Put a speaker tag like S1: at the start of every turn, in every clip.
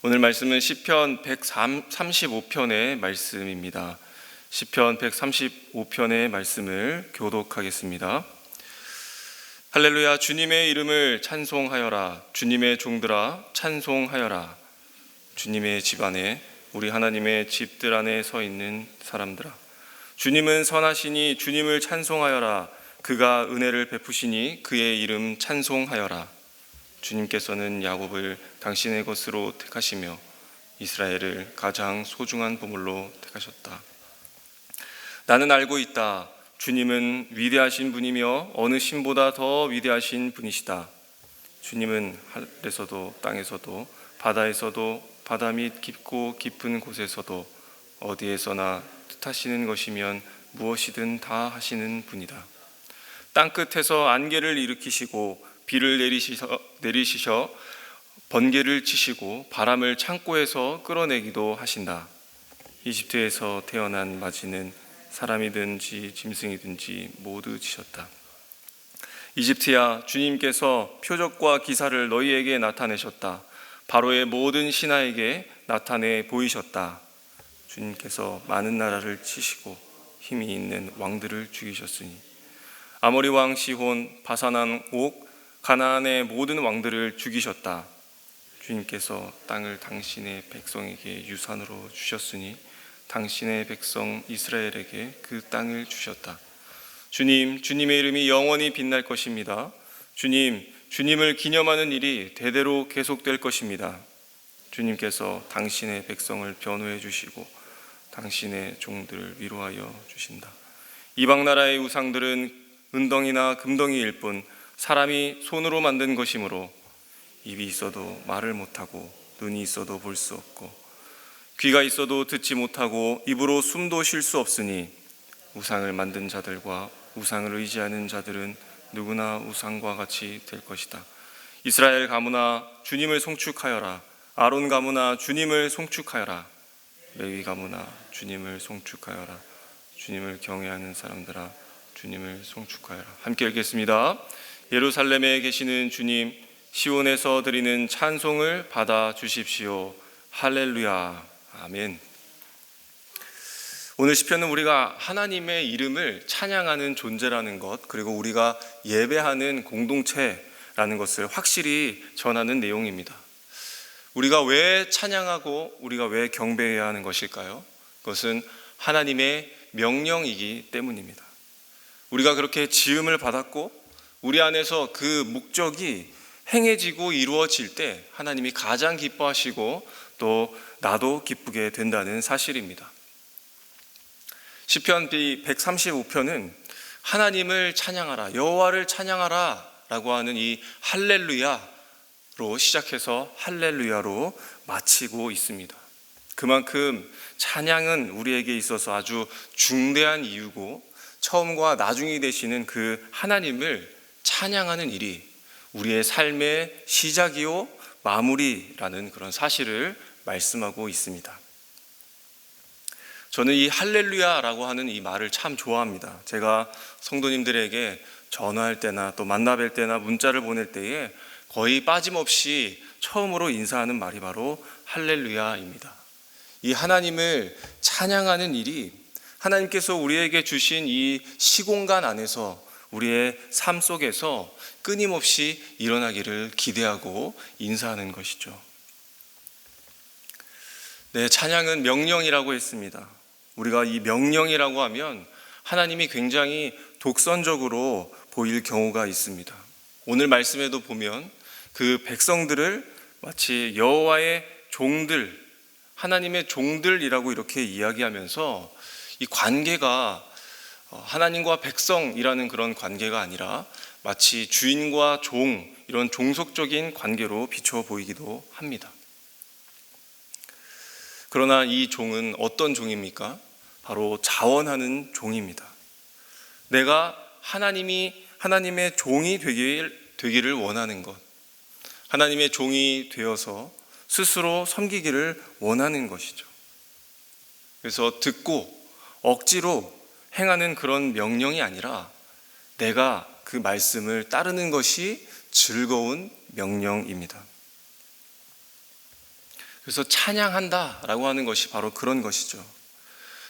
S1: 오늘 말씀은 시편 135편의 말씀입니다. 시편 135편의 말씀을 교독하겠습니다. 할렐루야 주님의 이름을 찬송하여라. 주님의 종들아 찬송하여라. 주님의 집 안에 우리 하나님의 집들 안에 서 있는 사람들아. 주님은 선하시니 주님을 찬송하여라. 그가 은혜를 베푸시니 그의 이름 찬송하여라 주님께서는 야곱을 당신의 것으로 택하시며 이스라엘을 가장 소중한 보물로 택하셨다. 나는 알고 있다. 주님은 위대하신 분이며 어느 신보다 더 위대하신 분이시다. 주님은 하늘에서도 땅에서도 바다에서도 바다 밑 깊고 깊은 곳에서도 어디에서나 뜻하시는 것이면 무엇이든 다 하시는 분이다. 땅 끝에서 안개를 일으키시고 비를 내리시서, 내리시셔 번개를 치시고 바람을 창고에서 끌어내기도 하신다. 이집트에서 태어난 마지는 사람이든지 짐승이든지 모두 지셨다. 이집트야 주님께서 표적과 기사를 너희에게 나타내셨다. 바로의 모든 신하에게 나타내 보이셨다. 주님께서 많은 나라를 치시고 힘이 있는 왕들을 죽이셨으니 아모리 왕 시혼, 바사난 옥, 가나안의 모든 왕들을 죽이셨다. 주님께서 땅을 당신의 백성에게 유산으로 주셨으니 당신의 백성 이스라엘에게 그 땅을 주셨다. 주님, 주님의 이름이 영원히 빛날 것입니다. 주님, 주님을 기념하는 일이 대대로 계속될 것입니다. 주님께서 당신의 백성을 변호해 주시고 당신의 종들을 위로하여 주신다. 이방 나라의 우상들은 은덩이나 금덩이일 뿐 사람이 손으로 만든 것이므로 입이 있어도 말을 못하고 눈이 있어도 볼 수 없고 귀가 있어도 듣지 못하고 입으로 숨도 쉴 수 없으니 우상을 만든 자들과 우상을 의지하는 자들은 누구나 우상과 같이 될 것이다. 이스라엘 가문아 주님을 송축하여라. 아론 가문아 주님을 송축하여라. 레위 가문아 주님을 송축하여라. 주님을 경외하는 사람들아 주님을 송축하여라. 함께 읽겠습니다. 예루살렘에 계시는 주님 시온에서 드리는 찬송을 받아 주십시오. 할렐루야. 아멘. 오늘 시편은 우리가 하나님의 이름을 찬양하는 존재라는 것, 그리고 우리가 예배하는 공동체라는 것을 확실히 전하는 내용입니다. 우리가 왜 찬양하고 우리가 왜 경배해야 하는 것일까요? 그것은 하나님의 명령이기 때문입니다. 우리가 그렇게 지음을 받았고 우리 안에서 그 목적이 행해지고 이루어질 때 하나님이 가장 기뻐하시고 또 나도 기쁘게 된다는 사실입니다. 시편 135편은 하나님을 찬양하라, 여호와를 찬양하라라고 하는 이 할렐루야로 시작해서 할렐루야로 마치고 있습니다. 그만큼 찬양은 우리에게 있어서 아주 중대한 이유고 처음과 나중이 되시는 그 하나님을 찬양하는 일이 우리의 삶의 시작이요 마무리라는 그런 사실을 말씀하고 있습니다. 저는 이 할렐루야라고 하는 이 말을 참 좋아합니다. 제가 성도님들에게 전화할 때나 또 만나 뵐 때나 문자를 보낼 때에 거의 빠짐없이 처음으로 인사하는 말이 바로 할렐루야입니다. 이 하나님을 찬양하는 일이 하나님께서 우리에게 주신 이 시공간 안에서 우리의 삶 속에서 끊임없이 일어나기를 기대하고 인사하는 것이죠. 네, 찬양은 명령이라고 했습니다. 우리가 이 명령이라고 하면 하나님이 굉장히 독선적으로 보일 경우가 있습니다. 오늘 말씀에도 보면 그 백성들을 마치 여호와의 종들, 하나님의 종들이라고 이렇게 이야기하면서 이 관계가 하나님과 백성이라는 그런 관계가 아니라 마치 주인과 종 이런 종속적인 관계로 비춰 보이기도 합니다. 그러나 이 종은 어떤 종입니까? 바로 자원하는 종입니다. 내가 하나님이 하나님의 종이 되길, 되기를 원하는 것. 하나님의 종이 되어서 스스로 섬기기를 원하는 것이죠. 그래서 듣고 억지로 행하는 그런 명령이 아니라 내가 그 말씀을 따르는 것이 즐거운 명령입니다. 그래서 찬양한다 라고 하는 것이 바로 그런 것이죠.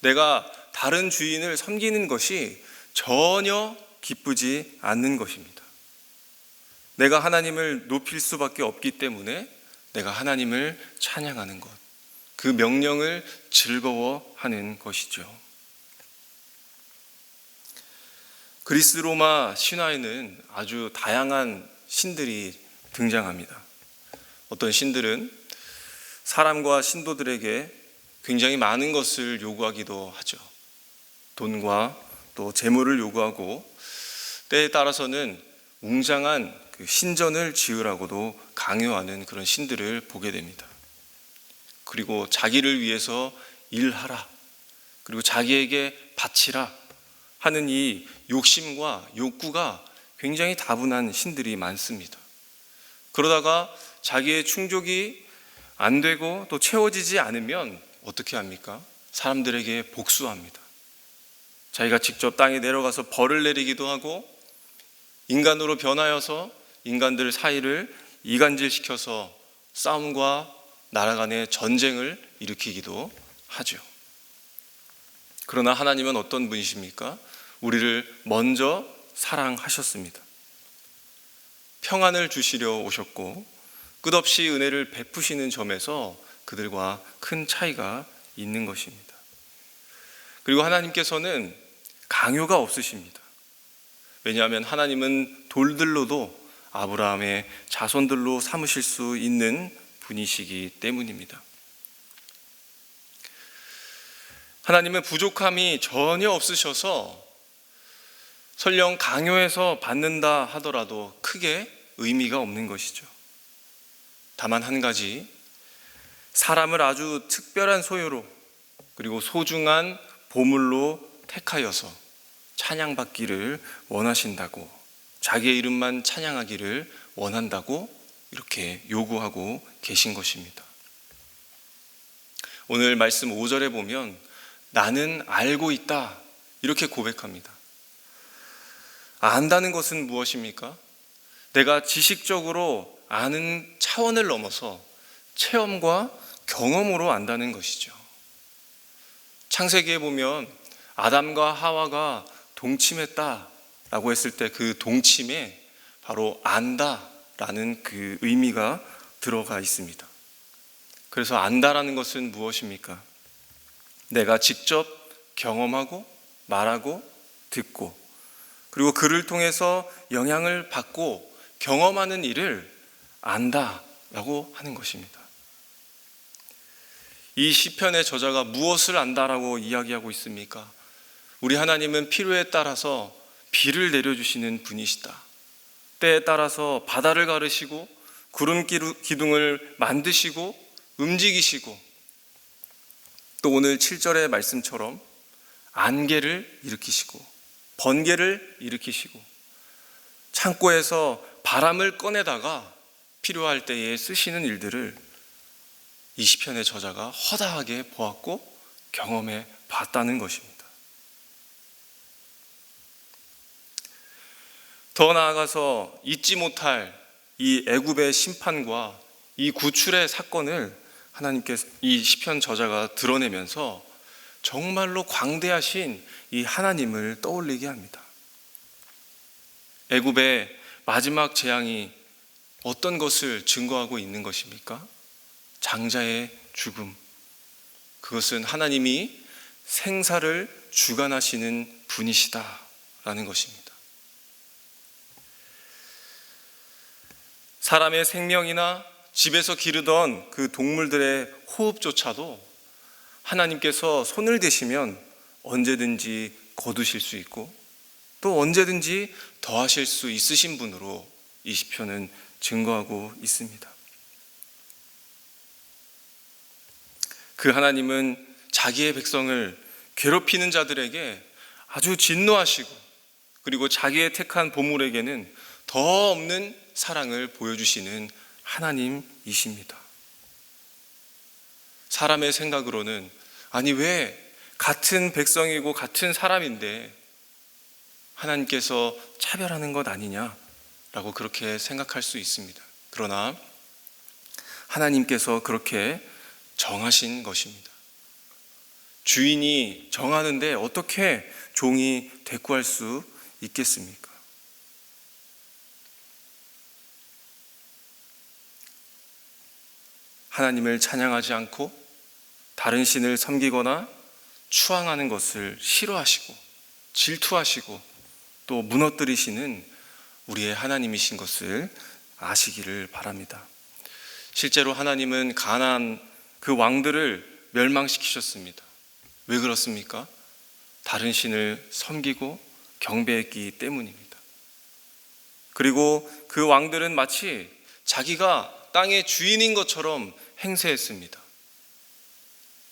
S1: 내가 다른 주인을 섬기는 것이 전혀 기쁘지 않는 것입니다. 내가 하나님을 높일 수밖에 없기 때문에 내가 하나님을 찬양하는 것, 그 명령을 즐거워하는 것이죠. 그리스 로마 신화에는 아주 다양한 신들이 등장합니다. 어떤 신들은 사람과 신도들에게 굉장히 많은 것을 요구하기도 하죠. 돈과 또 재물을 요구하고 때에 따라서는 웅장한 그 신전을 지으라고도 강요하는 그런 신들을 보게 됩니다. 그리고 자기를 위해서 일하라. 그리고 자기에게 바치라 하는 이 욕심과 욕구가 굉장히 다분한 신들이 많습니다. 그러다가 자기의 충족이 안 되고 또 채워지지 않으면 어떻게 합니까? 사람들에게 복수합니다. 자기가 직접 땅에 내려가서 벌을 내리기도 하고 인간으로 변하여서 인간들 사이를 이간질시켜서 싸움과 나라 간의 전쟁을 일으키기도 하죠. 그러나 하나님은 어떤 분이십니까? 우리를 먼저 사랑하셨습니다. 평안을 주시려 오셨고 끝없이 은혜를 베푸시는 점에서 그들과 큰 차이가 있는 것입니다. 그리고 하나님께서는 강요가 없으십니다. 왜냐하면 하나님은 돌들로도 아브라함의 자손들로 삼으실 수 있는 분이시기 때문입니다. 하나님은 부족함이 전혀 없으셔서 설령 강요해서 받는다 하더라도 크게 의미가 없는 것이죠. 다만 한 가지, 사람을 아주 특별한 소유로 그리고 소중한 보물로 택하여서 찬양받기를 원하신다고 자기의 이름만 찬양하기를 원한다고 이렇게 요구하고 계신 것입니다. 오늘 말씀 5절에 보면 나는 알고 있다 이렇게 고백합니다. 안다는 것은 무엇입니까? 내가 지식적으로 아는 차원을 넘어서 체험과 경험으로 안다는 것이죠. 창세기에 보면 아담과 하와가 동침했다라고 했을 때 그 동침에 바로 안다라는 그 의미가 들어가 있습니다. 그래서 안다라는 것은 무엇입니까? 내가 직접 경험하고 말하고 듣고 그리고 그를 통해서 영향을 받고 경험하는 일을 안다라고 하는 것입니다. 이 시편의 저자가 무엇을 안다라고 이야기하고 있습니까? 우리 하나님은 필요에 따라서 비를 내려주시는 분이시다. 때에 따라서 바다를 가르시고 구름 기둥을 만드시고 움직이시고 또 오늘 7절의 말씀처럼 안개를 일으키시고 번개를 일으키시고 창고에서 바람을 꺼내다가 필요할 때에 쓰시는 일들을 이 시편의 저자가 허다하게 보았고 경험해 봤다는 것입니다. 더 나아가서 잊지 못할 이 애굽의 심판과 이 구출의 사건을 하나님께서 이 시편 저자가 드러내면서 정말로 광대하신 이 하나님을 떠올리게 합니다. 애굽의 마지막 재앙이 어떤 것을 증거하고 있는 것입니까? 장자의 죽음. 그것은 하나님이 생사를 주관하시는 분이시다라는 것입니다. 사람의 생명이나 집에서 기르던 그 동물들의 호흡조차도 하나님께서 손을 대시면 언제든지 거두실 수 있고 또 언제든지 더하실 수 있으신 분으로 이 시편은 증거하고 있습니다. 그 하나님은 자기의 백성을 괴롭히는 자들에게 아주 진노하시고 그리고 자기의 택한 보물에게는 더 없는 사랑을 보여주시는 하나님이십니다. 사람의 생각으로는 아니 왜 같은 백성이고 같은 사람인데 하나님께서 차별하는 것 아니냐라고 그렇게 생각할 수 있습니다. 그러나 하나님께서 그렇게 정하신 것입니다. 주인이 정하는데 어떻게 종이 대꾸할 수 있겠습니까? 하나님을 찬양하지 않고 다른 신을 섬기거나 추앙하는 것을 싫어하시고 질투하시고 또 무너뜨리시는 우리의 하나님이신 것을 아시기를 바랍니다. 실제로 하나님은 가난 그 왕들을 멸망시키셨습니다. 왜 그렇습니까? 다른 신을 섬기고 경배했기 때문입니다. 그리고 그 왕들은 마치 자기가 땅의 주인인 것처럼 행세했습니다.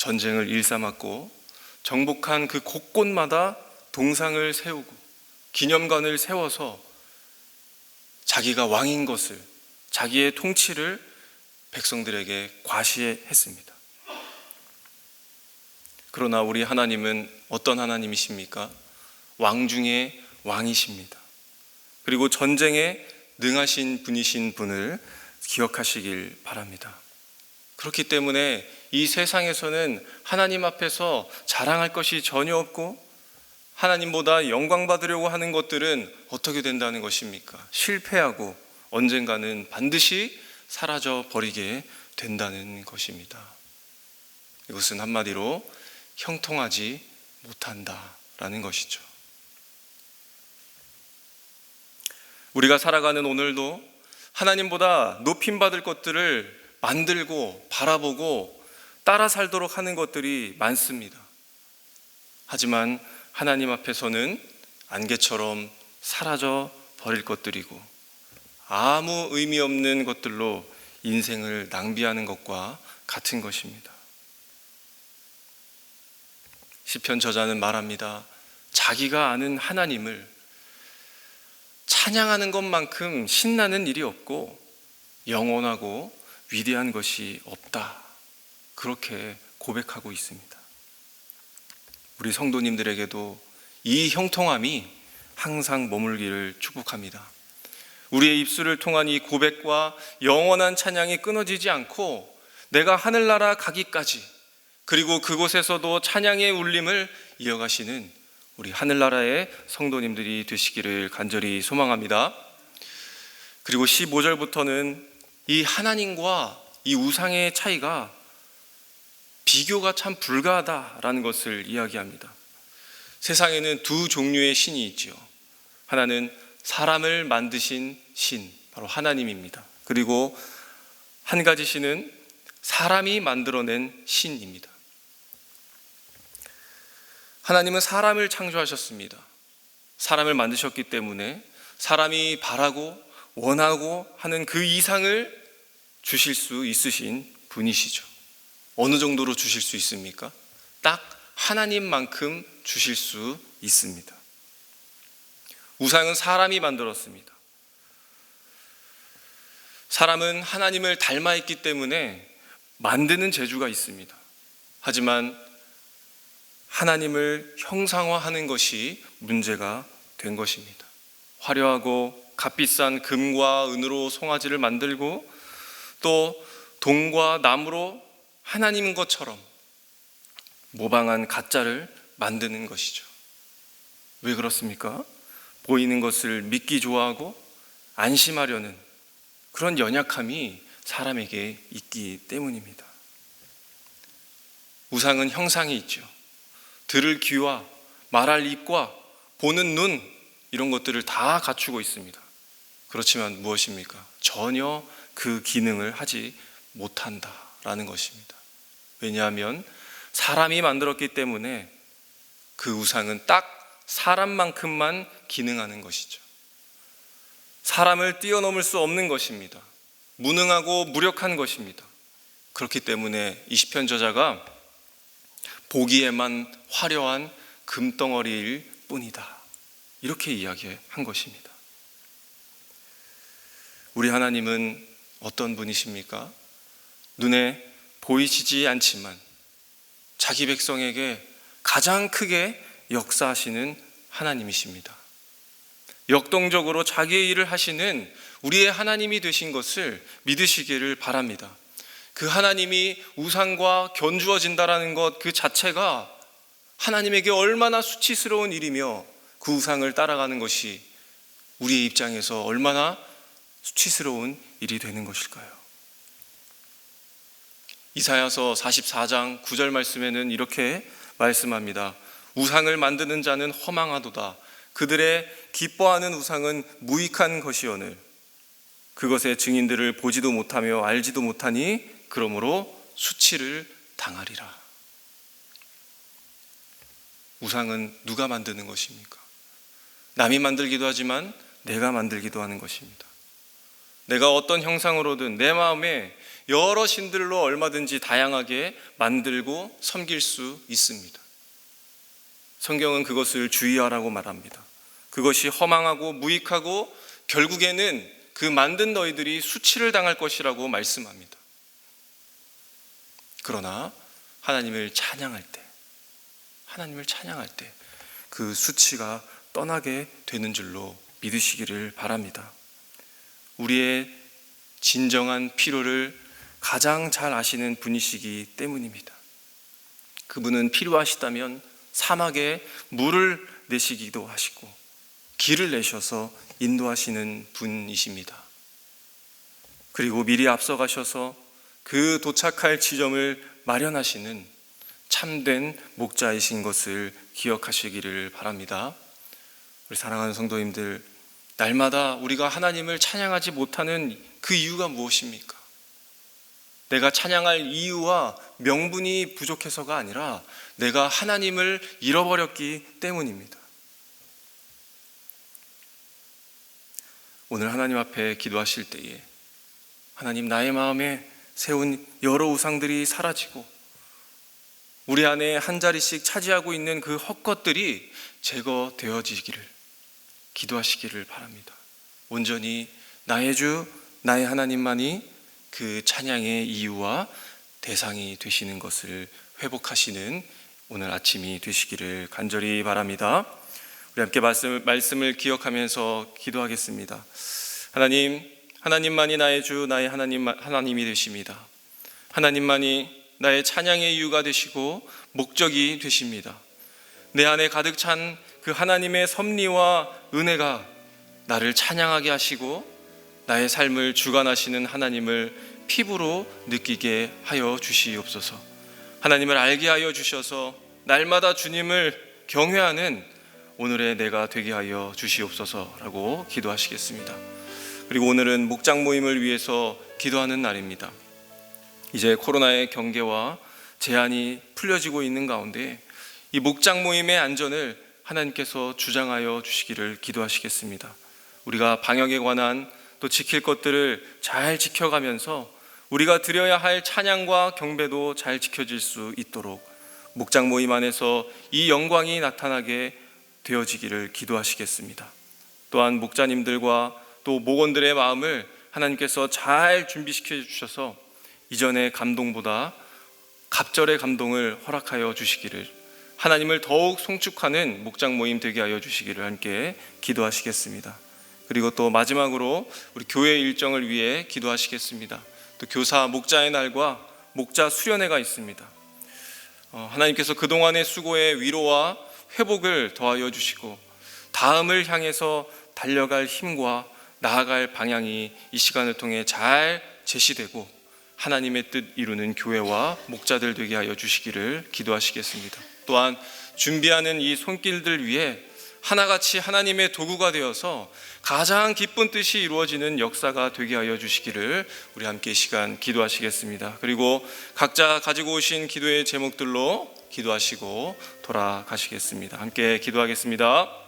S1: 전쟁을 일삼았고 정복한 그 곳곳마다 동상을 세우고 기념관을 세워서 자기가 왕인 것을 자기의 통치를 백성들에게 과시했습니다. 그러나 우리 하나님은 어떤 하나님이십니까? 왕 중에 왕이십니다. 그리고 전쟁에 능하신 분이신 분을 기억하시길 바랍니다. 그렇기 때문에 이 세상에서는 하나님 앞에서 자랑할 것이 전혀 없고 하나님보다 영광 받으려고 하는 것들은 어떻게 된다는 것입니까? 실패하고 언젠가는 반드시 사라져 버리게 된다는 것입니다. 이것은 한마디로 형통하지 못한다라는 것이죠. 우리가 살아가는 오늘도 하나님보다 높임 받을 것들을 만들고 바라보고 따라 살도록 하는 것들이 많습니다. 하지만 하나님 앞에서는 안개처럼 사라져 버릴 것들이고 아무 의미 없는 것들로 인생을 낭비하는 것과 같은 것입니다. 시편 저자는 말합니다. 자기가 아는 하나님을 찬양하는 것만큼 신나는 일이 없고 영원하고 위대한 것이 없다. 그렇게 고백하고 있습니다. 우리 성도님들에게도 이 형통함이 항상 머물기를 축복합니다. 우리의 입술을 통한 이 고백과 영원한 찬양이 끊어지지 않고 내가 하늘나라 가기까지 그리고 그곳에서도 찬양의 울림을 이어가시는 우리 하늘나라의 성도님들이 되시기를 간절히 소망합니다. 그리고 15절부터는 이 하나님과 이 우상의 차이가 비교가 참 불가하다라는 것을 이야기합니다. 세상에는 두 종류의 신이 있지요. 하나는 사람을 만드신 신, 바로 하나님입니다. 그리고 한 가지 신은 사람이 만들어낸 신입니다. 하나님은 사람을 창조하셨습니다. 사람을 만드셨기 때문에 사람이 바라고 원하고 하는 그 이상을 주실 수 있으신 분이시죠. 어느 정도로 주실 수 있습니까? 딱 하나님만큼 주실 수 있습니다. 우상은 사람이 만들었습니다. 사람은 하나님을 닮아 있기 때문에 만드는 재주가 있습니다. 하지만 하나님을 형상화하는 것이 문제가 된 것입니다. 화려하고 값비싼 금과 은으로 송아지를 만들고 또 동과 나무로 하나님인 것처럼 모방한 가짜를 만드는 것이죠. 왜 그렇습니까? 보이는 것을 믿기 좋아하고 안심하려는 그런 연약함이 사람에게 있기 때문입니다. 우상은 형상이 있죠. 들을 귀와 말할 입과 보는 눈 이런 것들을 다 갖추고 있습니다. 그렇지만 무엇입니까? 전혀 그 기능을 하지 못한다라는 것입니다. 왜냐하면 사람이 만들었기 때문에 그 우상은 딱 사람만큼만 기능하는 것이죠. 사람을 뛰어넘을 수 없는 것입니다. 무능하고 무력한 것입니다. 그렇기 때문에 이 시편 저자가 보기에만 화려한 금덩어리일 뿐이다. 이렇게 이야기한 것입니다. 우리 하나님은 어떤 분이십니까? 눈에 보이시지 않지만 자기 백성에게 가장 크게 역사하시는 하나님이십니다. 역동적으로 자기의 일을 하시는 우리의 하나님이 되신 것을 믿으시기를 바랍니다. 그 하나님이 우상과 견주어진다라는 것 그 자체가 하나님에게 얼마나 수치스러운 일이며 그 우상을 따라가는 것이 우리의 입장에서 얼마나 수치스러운 일이 되는 것일까요? 이사야서 44장 9절 말씀에는 이렇게 말씀합니다. 우상을 만드는 자는 허망하도다. 그들의 기뻐하는 우상은 무익한 것이오늘 그것의 증인들을 보지도 못하며 알지도 못하니 그러므로 수치를 당하리라. 우상은 누가 만드는 것입니까? 남이 만들기도 하지만 내가 만들기도 하는 것입니다. 내가 어떤 형상으로든 내 마음에 여러 신들로 얼마든지 다양하게 만들고 섬길 수 있습니다. 성경은 그것을 주의하라고 말합니다. 그것이 허망하고 무익하고 결국에는 그 만든 너희들이 수치를 당할 것이라고 말씀합니다. 그러나 하나님을 찬양할 때, 하나님을 찬양할 때 그 수치가 떠나게 되는 줄로 믿으시기를 바랍니다. 우리의 진정한 필요를 가장 잘 아시는 분이시기 때문입니다. 그분은 필요하시다면 사막에 물을 내시기도 하시고 길을 내셔서 인도하시는 분이십니다. 그리고 미리 앞서가셔서 그 도착할 지점을 마련하시는 참된 목자이신 것을 기억하시기를 바랍니다. 우리 사랑하는 성도님들, 날마다 우리가 하나님을 찬양하지 못하는 그 이유가 무엇입니까? 내가 찬양할 이유와 명분이 부족해서가 아니라 내가 하나님을 잃어버렸기 때문입니다. 오늘 하나님 앞에 기도하실 때에 하나님 나의 마음에 세운 여러 우상들이 사라지고 우리 안에 한 자리씩 차지하고 있는 그 헛것들이 제거되어지기를 기도하시기를 바랍니다. 온전히 나의 주, 나의 하나님만이 그 찬양의 이유와 대상이 되시는 것을 회복하시는 오늘 아침이 되시기를 간절히 바랍니다. 우리 함께 말씀, 말씀을 기억하면서 기도하겠습니다. 하나님, 하나님만이 나의 주, 나의 하나님, 하나님이 되십니다. 하나님만이 나의 찬양의 이유가 되시고 목적이 되십니다. 내 안에 가득 찬 그 하나님의 섭리와 은혜가 나를 찬양하게 하시고 나의 삶을 주관하시는 하나님을 피부로 느끼게 하여 주시옵소서. 하나님을 알게 하여 주셔서 날마다 주님을 경외하는 오늘의 내가 되게 하여 주시옵소서라고 기도하시겠습니다. 그리고 오늘은 목장 모임을 위해서 기도하는 날입니다. 이제 코로나의 경계와 제한이 풀려지고 있는 가운데 이 목장 모임의 안전을 하나님께서 주장하여 주시기를 기도하시겠습니다. 우리가 방역에 관한 또 지킬 것들을 잘 지켜가면서 우리가 드려야 할 찬양과 경배도 잘 지켜질 수 있도록 목장 모임 안에서 이 영광이 나타나게 되어지기를 기도하시겠습니다. 또한 목자님들과 또 목원들의 마음을 하나님께서 잘 준비시켜 주셔서 이전의 감동보다 갑절의 감동을 허락하여 주시기를 하나님을 더욱 송축하는 목장 모임 되게 하여 주시기를 함께 기도하시겠습니다. 그리고 또 마지막으로 우리 교회 일정을 위해 기도하시겠습니다. 또 교사 목자의 날과 목자 수련회가 있습니다. 어, 하나님께서 그동안의 수고의 위로와 회복을 더하여 주시고 다음을 향해서 달려갈 힘과 나아갈 방향이 이 시간을 통해 잘 제시되고 하나님의 뜻 이루는 교회와 목자들 되게 하여 주시기를 기도하시겠습니다. 또한 준비하는 이 손길들 위해 하나같이 하나님의 도구가 되어서 가장 기쁜 뜻이 이루어지는 역사가 되게 하여 주시기를 우리 함께 시간 기도하시겠습니다. 그리고 각자 가지고 오신 기도의 제목들로 기도하시고 돌아가시겠습니다. 함께 기도하겠습니다.